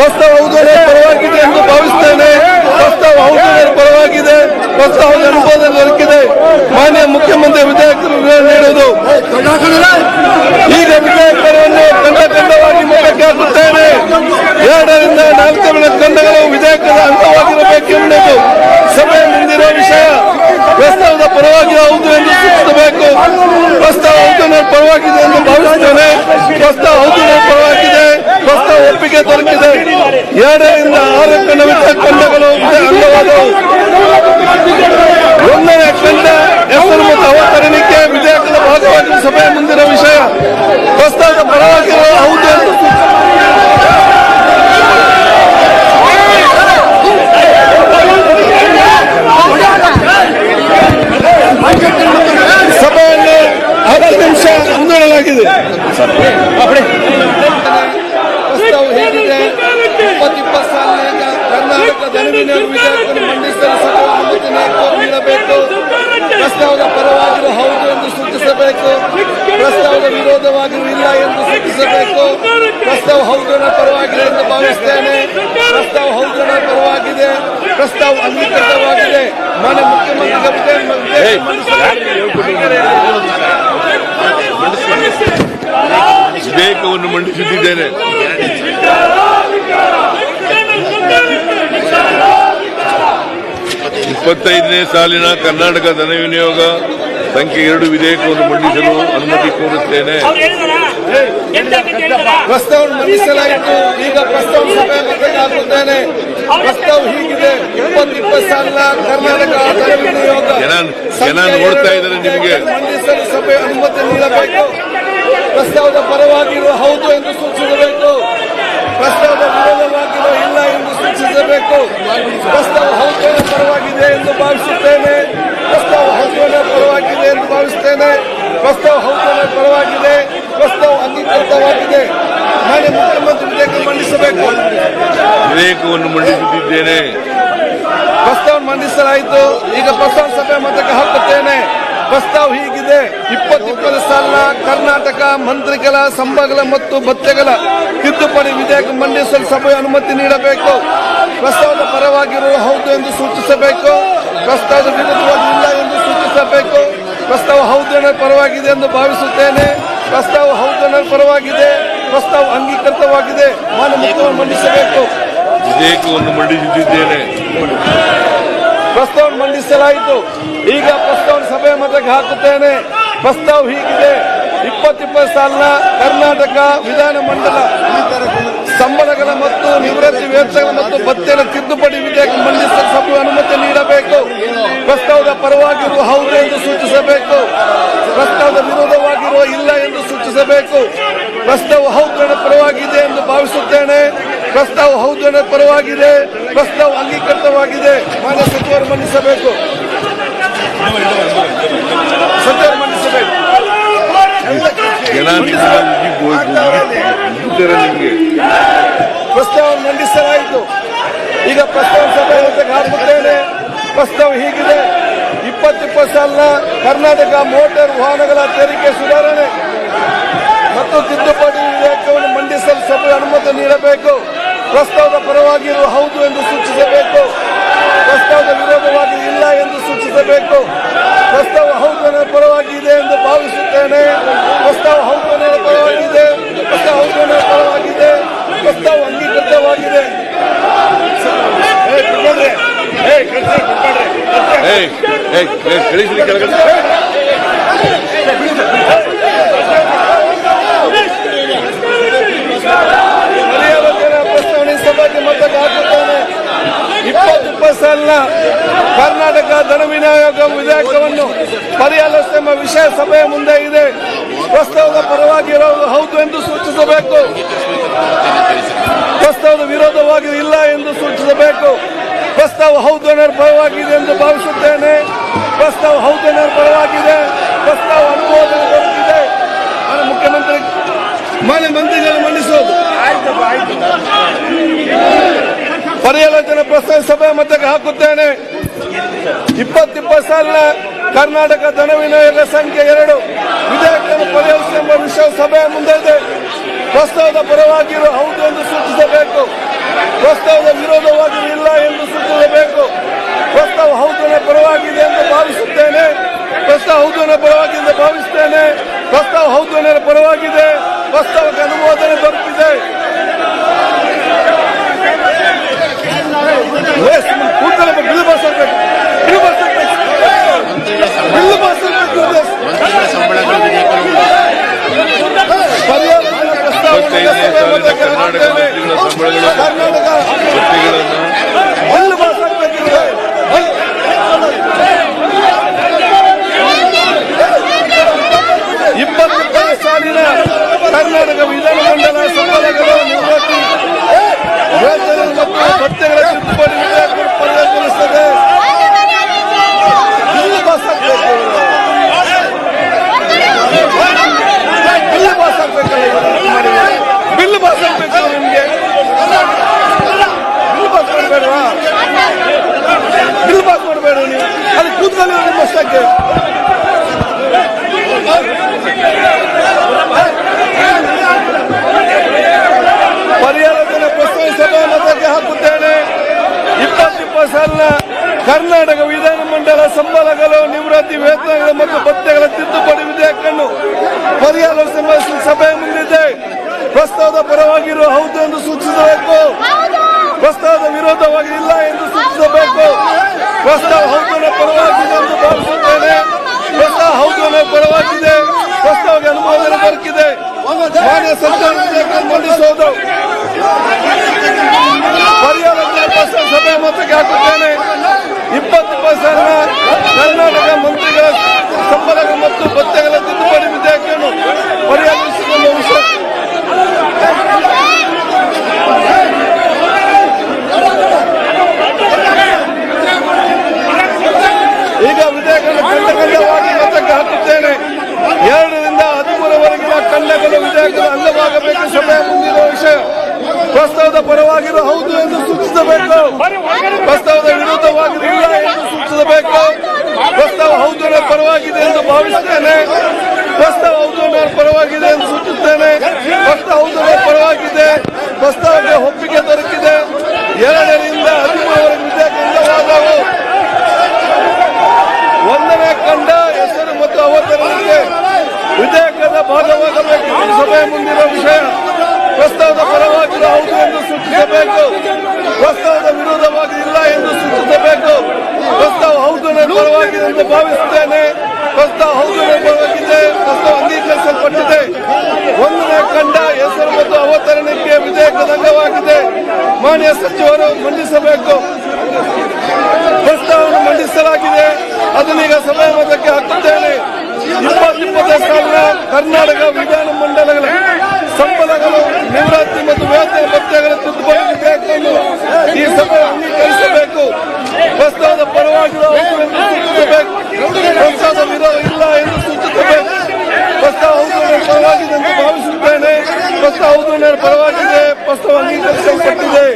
ಪ್ರಸ್ತಾವ ಔಧನ ಪರವಾಗಿದೆ ಎಂದು ಭಾವಿಸ್ತೇನೆ. ಪ್ರಸ್ತಾವ ಔಧನ ಪರವಾಗಿದೆ. ಪ್ರಸ್ತಾವ ಅನುಭವದ ದೊರಕಿದೆ. ಮಾನ್ಯ ಮುಖ್ಯಮಂತ್ರಿ ವಿಧೇಯಕ ನೀಡೋದು ಈಗ ವಿಧೇಯಕ ಮಾನ್ಯ ಮುಖ್ಯಮಂತ್ರಿಗೆ ವಿಧೇಯಕ ವಿಧೇಯಕವನ್ನು ಮಂಡಿಸುತ್ತಿದ್ದೇನೆ. ಇಪ್ಪತ್ತೈದನೇ ಸಾಲಿನ ಕರ್ನಾಟಕ ಧನ ವಿನಿಯೋಗ ಸಂಖ್ಯೆ ಎರಡು ವಿಧೇಯಕವನ್ನು ಮಂಡಿಸಲು ಅನುಮತಿ ಕೋರುತ್ತೇನೆ. ಪ್ರಸ್ತಾವವನ್ನು ಮಂಡಿಸಲಾಯಿತು. ಈಗ ಪ್ರಸ್ತಾವ ಸಭೆ ಹಾಕುತ್ತೇನೆ ಪ್ರಸ್ತಾವ ಹೀಗಿದೆ. ಇಪ್ಪತ್ತು ಇಪ್ಪತ್ತು ಸಾವಿರ ಕರ್ನಾಟಕ ಆದಾಯ ವಿನಿಯೋಗ ನೋಡ್ತಾ ಇದ್ದಾರೆ ನಿಮಗೆ. ಮಂಡಿಸಲು ಸಭೆ ಅನುಮತಿ ನೀಡಬೇಕು. ಪ್ರಸ್ತಾವದ ಪರವಾಗಿರುವ ಹೌದು ಎಂದು ಸೂಚಿಸಬೇಕು. ಪ್ರಸ್ತಾವದ ವಿರೋಧವಾಗಿರುವ ಇಲ್ಲ ಎಂದು ಸೂಚಿಸಬೇಕು. ಪ್ರಸ್ತಾವ ಹೌದು ಪರವಾಗಿದೆ ಎಂದು ಭಾವಿಸುತ್ತೇನೆ ಪ್ರಸ್ತಾವ ಹೌದು ಪರವಾಗಿದೆ ಎಂದು ಭಾವಿಸುತ್ತೇನೆ ಪ್ರಸ್ತಾವ ಹೌದು ಪರವಾಗಿದೆ ಪ್ರಸ್ತಾವ ಅಂಗೀಕೃತವಾಗಿದೆ ಮಾನ್ಯ ಮುಖ್ಯಮಂತ್ರಿ ವಿಧೇಯಕ ಮಂಡಿಸಬೇಕು ವಿಧೇಯಕವನ್ನು ಮಂಡಿಸುತ್ತಿದ್ದೇನೆ. ಪ್ರಸ್ತಾವ ಮಂಡಿಸಲಾಯಿತು. ಈಗ ಪ್ರಸ್ತಾವ ಸಭೆ ಮತಕ್ಕೆ ಹಾಕುತ್ತೇನೆ. ಪ್ರಸ್ತಾವ ಹೀಗಿದೆ. ಇಪ್ಪತ್ತಿಪ್ಪತ್ತು ಸಾಲ ಕರ್ನಾಟಕ ಮಂತ್ರಿಗಳ ಸಂಬಗಳ ಮತ್ತು ಭತ್ಯೆಗಳ ತಿದ್ದುಪಡಿ ವಿಧೇಯಕ ಮಂಡಿಸಲು ಸಭೆ ಅನುಮತಿ ನೀಡಬೇಕು. ಪ್ರಸ್ತಾವದ ಪರವಾಗಿರುವ ಹೌದು ಎಂದು ಸೂಚಿಸಬೇಕು. ಪ್ರಸ್ತಾವದ ವಿರುದ್ಧವಾಗಿ ಇಲ್ಲ ಎಂದು ಸೂಚಿಸಬೇಕು. ಪ್ರಸ್ತಾವ ಹೌದು ಪರವಾಗಿದೆ ಎಂದು ಭಾವಿಸುತ್ತೇನೆ. ಪ್ರಸ್ತಾವ ಹೌದು ಪರವಾಗಿದೆ. ಪ್ರಸ್ತಾವ ಅಂಗೀಕೃತವಾಗಿದೆ. ಮಾನ್ಯ ಮಂಡಿಸಬೇಕು. ವಿಧೇಯಕವನ್ನು ಮಂಡಿಸುತ್ತಿದ್ದೇನೆ ಪ್ರಸ್ತಾವ ಮಂಡಿಸಲಾಯಿತು. ಈಗ ಪ್ರಸ್ತಾವ ಸಭೆ ಮತಕ್ಕೆ ಹಾಕುತ್ತೇನೆ. ಪ್ರಸ್ತಾವ ಹೀಗಿದೆ. ಇಪ್ಪತ್ತಿಪ್ಪತ್ತು ಸಾಲಿನ ಕರ್ನಾಟಕ ವಿಧಾನಮಂಡಲ ಸಂಬಳಗಳ ಮತ್ತು ನಿವೃತ್ತಿ ವೇತನಗಳ ಮತ್ತು ಭತ್ಯೆಗಳ ತಿದ್ದುಪಡಿ ವಿಧೇಯಕ ಮಂಡಿಸಲು ಸಭೆ ಅನುಮತಿ ನೀಡಬೇಕು. ಪ್ರಸ್ತಾವದ ಪರವಾಗಿರುವ ಹೌದು ಎಂದು ಸೂಚಿಸಬೇಕು. ಪ್ರಸ್ತಾವದ ವಿರೋಧವಾಗಿರುವ ಇಲ್ಲ ಎಂದು ಸೂಚಿಸಬೇಕು. ಪ್ರಸ್ತಾವ ಹೌದು ನನ್ನ ಪರವಾಗಿದೆ ಎಂದು ಭಾವಿಸುತ್ತೇನೆ ಪರವಾಗಿದೆ. ಪ್ರಸ್ತಾವ ಅಂಗೀಕೃತವಾಗಿದೆ. ಮಾನ್ಯ ಸಚಿವರು ಮಂಡಿಸಬೇಕು ಮಂಡಿಸಬೇಕು ಪ್ರಸ್ತಾವ ಮಂಡಿಸಲಾಯಿತು. ಈಗ ಪ್ರಸ್ತಾವ ಸಭೆ ಹಾಕುತ್ತೇನೆ ಪ್ರಸ್ತಾವ ಹೀಗಿದೆ. ಇಪ್ಪತ್ತಿಪ್ಪತ್ತು ಸಾಲಿನ ಕರ್ನಾಟಕ ಮೋಟಾರ್ ವಾಹನಗಳ ತೆರಿಗೆ ಸುಧಾರಣೆ. ಮತ್ತು ತಿದ್ದುಪಡಿ ವಿಧೇಯಕವನ್ನು ಮಂಡಿಸಲು ಸಭೆ ಅನುಮತಿ ನೀಡಬೇಕು. ಪ್ರಸ್ತಾವದ ಪರವಾಗಿರುವ ಹೌದು ಎಂದು ಸೂಚಿಸಬೇಕು. ಪ್ರಸ್ತಾವದ ವಿರೋಧವಾಗಿ ಇಲ್ಲ ಎಂದು ಸೂಚಿಸಬೇಕು. ಪ್ರಸ್ತಾವ ಹೌದು ಪರವಾಗಿ ಪರವಾಗಿದೆ ಎಂದು ಭಾವಿಸುತ್ತೇನೆ. ಪ್ರಸ್ತಾವ ಹೌದು ಪರವಾಗಿದೆ ಪ್ರಸ್ತಾವ ಹೌದು ನನ್ನ ಪರವಾಗಿದೆ ಪ್ರಸ್ತಾವ ಅಂಗೀಕೃತವಾಗಿದೆ. ಏ. ಏ, ಸಾಲಿನ ಕರ್ನಾಟಕ ಧನ ವಿನಿಯೋಗ ವಿಧೇಯಕವನ್ನು ಪರಿಹರಿಸುವ ಎಂಬ ವಿಷಯ ಸಭೆಯ ಮುಂದೆ ಇದೆ. ಪ್ರಸ್ತಾವದ ಪರವಾಗಿ ಹೌದು ಎಂದು ಸೂಚಿಸಬೇಕು. ಪ್ರಸ್ತಾವದ ವಿರೋಧವಾಗಿ ಇಲ್ಲ ಎಂದು ಸೂಚಿಸಬೇಕು. ಪ್ರಸ್ತಾವ ಹೌದು ಪರವಾಗಿದೆ ಎಂದು ಭಾವಿಸುತ್ತೇನೆ. ಪ್ರಸ್ತಾವ ಹೌದು ಪರವಾಗಿದೆ ಪ್ರಸ್ತಾವ ಅನುಮೋದನೆ ದೊರಕಿದೆ ಮಾನ್ಯ ಮುಖ್ಯಮಂತ್ರಿ ಮಾನ್ಯ ಮಂತ್ರಿಗಳು ಮಂಡಿಸೋದು ಪರ್ಯಾಲೋಚನೆ ಪ್ರಸ್ತಾವ ಸಭೆ ಮತಕ್ಕೆ ಹಾಕುತ್ತೇನೆ. ಇಪ್ಪತ್ತಿಪ್ಪತ್ತು ಸಾಲಿನ ಕರ್ನಾಟಕ ಧನ ವಿನಿಯೋಗ ಸಂಖ್ಯೆ ಎರಡು. ವಿಧೇಯಕವನ್ನು ಎಂಬ ವಿಷಯ ಸಭೆಯ ಮುಂದೆ ಇದೆ ಪ್ರಸ್ತಾವದ ಪರವಾಗಿರುವ ಹೌದು ಎಂದು ಸೂಚಿಸಬೇಕು ಪ್ರಸ್ತಾವದ ವಿರೋಧವಾಗಿ ಇಲ್ಲ ಎಂದು ಸೂಚಿಸಬೇಕು ಪ್ರಸ್ತಾವ ಹೌದು ನನ್ನ ಪರವಾಗಿದೆ ಎಂದು ಭಾವಿಸುತ್ತೇನೆ ಪ್ರಸ್ತಾವ ಹೌದು ಹೌದು ಪರವಾಗಿ ಎಂದು ಭಾವಿಸುತ್ತೇನೆ ಪ್ರಸ್ತಾವ ಹೌದು ಅನ್ನೋ ಪರವಾಗಿದೆ ಪ್ರಸ್ತಾವಕ್ಕೆ ಅನುಮೋದನೆ ದೊರಕಿದೆ ಎಸ್, ಕೂತ್ಕೊಳ್ಳಿ, ಬಿಲ್ ಪಾಸ್ ಆಗ್ಬೇಕು ಬಿಲ್ ಪಾಸ್ ಆಗ್ಬೇಕು ಬಿಲ್ ಪಾಸ್ ಆಗ್ಬೇಕು ಎಸ್. ಮಂತ್ರಿಗಳ ಸಂಬಳಗಳ ವಿಧೇಯಕಗಳು ಪರ್ಯಾಲೋಚನಾ ಪ್ರಸ್ತಾವವನ್ನು ಇಪ್ಪತ್ತೈದನೇ ಸಾಲಿನ ಕರ್ನಾಟಕ ಮಂತ್ರಿಗಳ ಸಂಬಳಗಳು ಕರ್ನಾಟಕ ಭತ್ಯೆಗಳನ್ನು ಬಿಲ್ ಪಾಸ್ ಆಗ್ಬೇಕಿದೆ ಇಪ್ಪತ್ತೊಂದನೇ ಸಾಲಿನ ಕರ್ನಾಟಕ ವಿಧಾನಮಂಡಲ ಸಂಬಳಗಳು ನಿವೃತ್ತಿ ವೇತನ ಮತ್ತು ಭತ್ಯೆಗಳ ತಿದ್ದುಪಡಿ ವಿಧೇಯಕ ಪರಿಗಣಿಸುತ್ತದೆ ಬಿಲ್ ಪಾಸ್ ಆಗ್ಬೇಕು ಬಿಲ್ ಪಾಸ್ ಆಗ್ಬೇಕಲ್ಲ ಬಿಲ್ ಪಾಸ್ ಆಗ್ಬೇಕು ನಿಮ್ಗೆ ಬಿಲ್ ಪಾಸ್ ಮಾಡಬೇಡವಾ ಬಿಲ್ ಪಾಸ್ ಮಾಡಬೇಡ ನೀವು ಅಲ್ಲಿ ಪರ್ಯಾಲೋಚನೆ ಪ್ರಸ್ತಾವ ಸಭಾ ಮತಕ್ಕೆ ಹಾಕುತ್ತೇನೆ. ಇಪ್ಪತ್ತಿಪ್ಪತ್ತು ಸಾಲಿನ ಕರ್ನಾಟಕ ವಿಧಾನಮಂಡಲ ಸಂಬಳಗಳು ನಿವೃತ್ತಿ ವೇತನಗಳು ಮತ್ತು ಭತ್ಯೆಗಳ ತಿದ್ದುಪಡಿ ವಿಧೇಯಕವನ್ನು ಪರಿಹಾರ ಸಭೆ ಮುಂದಿದೆ. ಪ್ರಸ್ತಾವದ ಪರವಾಗಿರುವ ಹೌದು ಎಂದು ಸೂಚಿಸಬೇಕು. ಪ್ರಸ್ತಾವದ ವಿರೋಧವಾಗಿ ಇಲ್ಲ ಎಂದು ಸೂಚಿಸಬೇಕು. ಪ್ರಸ್ತಾವ ಹೌದನ ಪರವಾಗಿದೆ ಎಂದು ಭಾವಿಸುತ್ತೇನೆ ಪ್ರಸ್ತಾವ ಹೌದನ ಪರವಾಗಿದೆ ಪ್ರಸ್ತಾವಕ್ಕೆ ಅನುಮೋದನೆ ದೊರಕಿದೆ ಮಾನ್ಯ ಸರ್ಕಾರ ವಿಧೇಯಕ ಮಂಡಿಸುವುದು ಪರ್ಯಾಲೋಚನೆ ಪ್ರಸ್ತಾವ ಸಭೆ ಮತಕ್ಕೆ ಹಾಕುತ್ತೇನೆ. ಇಪ್ಪತ್ತು ಸಾಲಿನ ಕರ್ನಾಟಕ ಮಂತ್ರಿಗಳ ಸಂಬಳಗಳು ಮತ್ತು ಭತ್ಯೆಗಳ ತಿದ್ದುಪಡಿ ವಿಧೇಯಕವನ್ನು ಪರ್ಯಾಲೋಚಿಸಿದ ವಿಷಯ ಈಗ ವಿಧೇಯಕವನ್ನು ಖಂಡ ಖಂಡವಾಗಿ ಮತಕ್ಕೆ ಹಾಕುತ್ತೇನೆ ಎರಡರಿಂದ ಹದಿಮೂರವರೆಗಿನ ಖಂಡಗಳು ವಿಧೇಯಕದ ಅಂಗವಾಗಬೇಕು ಸಭೆಯ ಮುಂದಿರುವ ವಿಷಯ ಪ್ರಸ್ತಾವದ ಪರವಾಗಿರುವ ಹೌದು ಸೂಚಿಸಬೇಕು. ಪ್ರಸ್ತಾವದ ವಿರುದ್ಧವಾಗಿದೆ ಎಂದು ಸೂಚಿಸಬೇಕು. ಪ್ರಸ್ತಾವ ಹೌದು ಪರವಾಗಿದೆ ಎಂದು ಭಾವಿಸುತ್ತೇನೆ. ಪ್ರಸ್ತಾವ ಹೌದು ಪರವಾಗಿದೆ ಎಂದು ಸೂಚಿಸುತ್ತೇನೆ. ಪ್ರಸ್ತಾವ ಹೌದು ಪರವಾಗಿದೆ. ಪ್ರಸ್ತಾವಕ್ಕೆ ಒಪ್ಪಿಗೆ ದೊರಕಿದೆ. ಎರಡರಿಂದ ಹದಿಮೂರವರೆಗೆ ವಿಧೇಯಕ ಅಂಗವಾದವು ಒಂದನೇ ಕಂಡ ಹೆಸರು ಮತ್ತು ಅವತರಣಿಕೆ ವಿಧೇಯಕದ ಭಾಗವಾಗಬೇಕು ಇದು ಸಭೆಯ ಮುಂದಿರುವ ವಿಷಯ ಪ್ರಸ್ತಾವದ ಪರವಾಗಿರುವ ಹೌದು ಎಂದು ಸೂಚಿಸಬೇಕು ಪ್ರಸ್ತಾವದ ವಿರೋಧವಾಗಿ ಇಲ್ಲ ಎಂದು ಸೂಚಿಸಬೇಕು ಪ್ರಸ್ತಾವ ಹೌದು ನನ್ನ ಪರವಾಗಿದೆ ಎಂದು ಭಾವಿಸುತ್ತೇನೆ. ಪ್ರಸ್ತಾವ ಹೌದು ನನ್ನ ಪರವಾಗಿದೆ ಪ್ರಸ್ತಾವ ಅಂಗೀಕರಿಸಲ್ಪಟ್ಟಿದೆ. ಒಂದನೇ ಕಂಡ ಹೆಸರು ಮತ್ತು ಅವತರಣಕ್ಕೆ ವಿಧೇಯಕದ ಅಂಗವಾಗಿದೆ. ಮಾನ್ಯ ಸಚಿವರು ಮಂಡಿಸಬೇಕು. ಪ್ರಸ್ತಾವವನ್ನು ಮಂಡಿಸಲಾಗಿದೆ. ಅದನ್ನೀಗ ಸಭೆ ಮತಕ್ಕೆ ಹಾಕುತ್ತೇನೆ. ಇಪ್ಪತ್ತಿಪ್ಪತ್ತನೇ ಸಾವಿರ ಕರ್ನಾಟಕ ವಿಧಾನ ಮಂಡಲಗಳ ಸಂಬಳಗಳು ವೇತನ ಭತ್ಯೆಗಳ ತಿದ್ದುಪಡಿ ವಿಧೇಯಕವನ್ನು ಈ ಸಭೆ ಅಂಗೀಕರಿಸಬೇಕು. ಪ್ರಸ್ತಾವದ ಪರವಾಗಿ ಪ್ರಸ್ತಾವದ ವಿರೋಧ ಇಲ್ಲ ಎಂದು ಸೂಚಿಸಬೇಕು. ಪ್ರಸ್ತಾವ ನನ್ನ ಪರವಾಗಿದೆ ಎಂದು ಭಾವಿಸುತ್ತೇನೆ. ಪ್ರಸ್ತಾವ ಹೌದು ಪರವಾಗಿದೆ. ಪ್ರಸ್ತಾವ ಅಂಗೀಕರಿಸಲ್ಪಟ್ಟಿದೆ.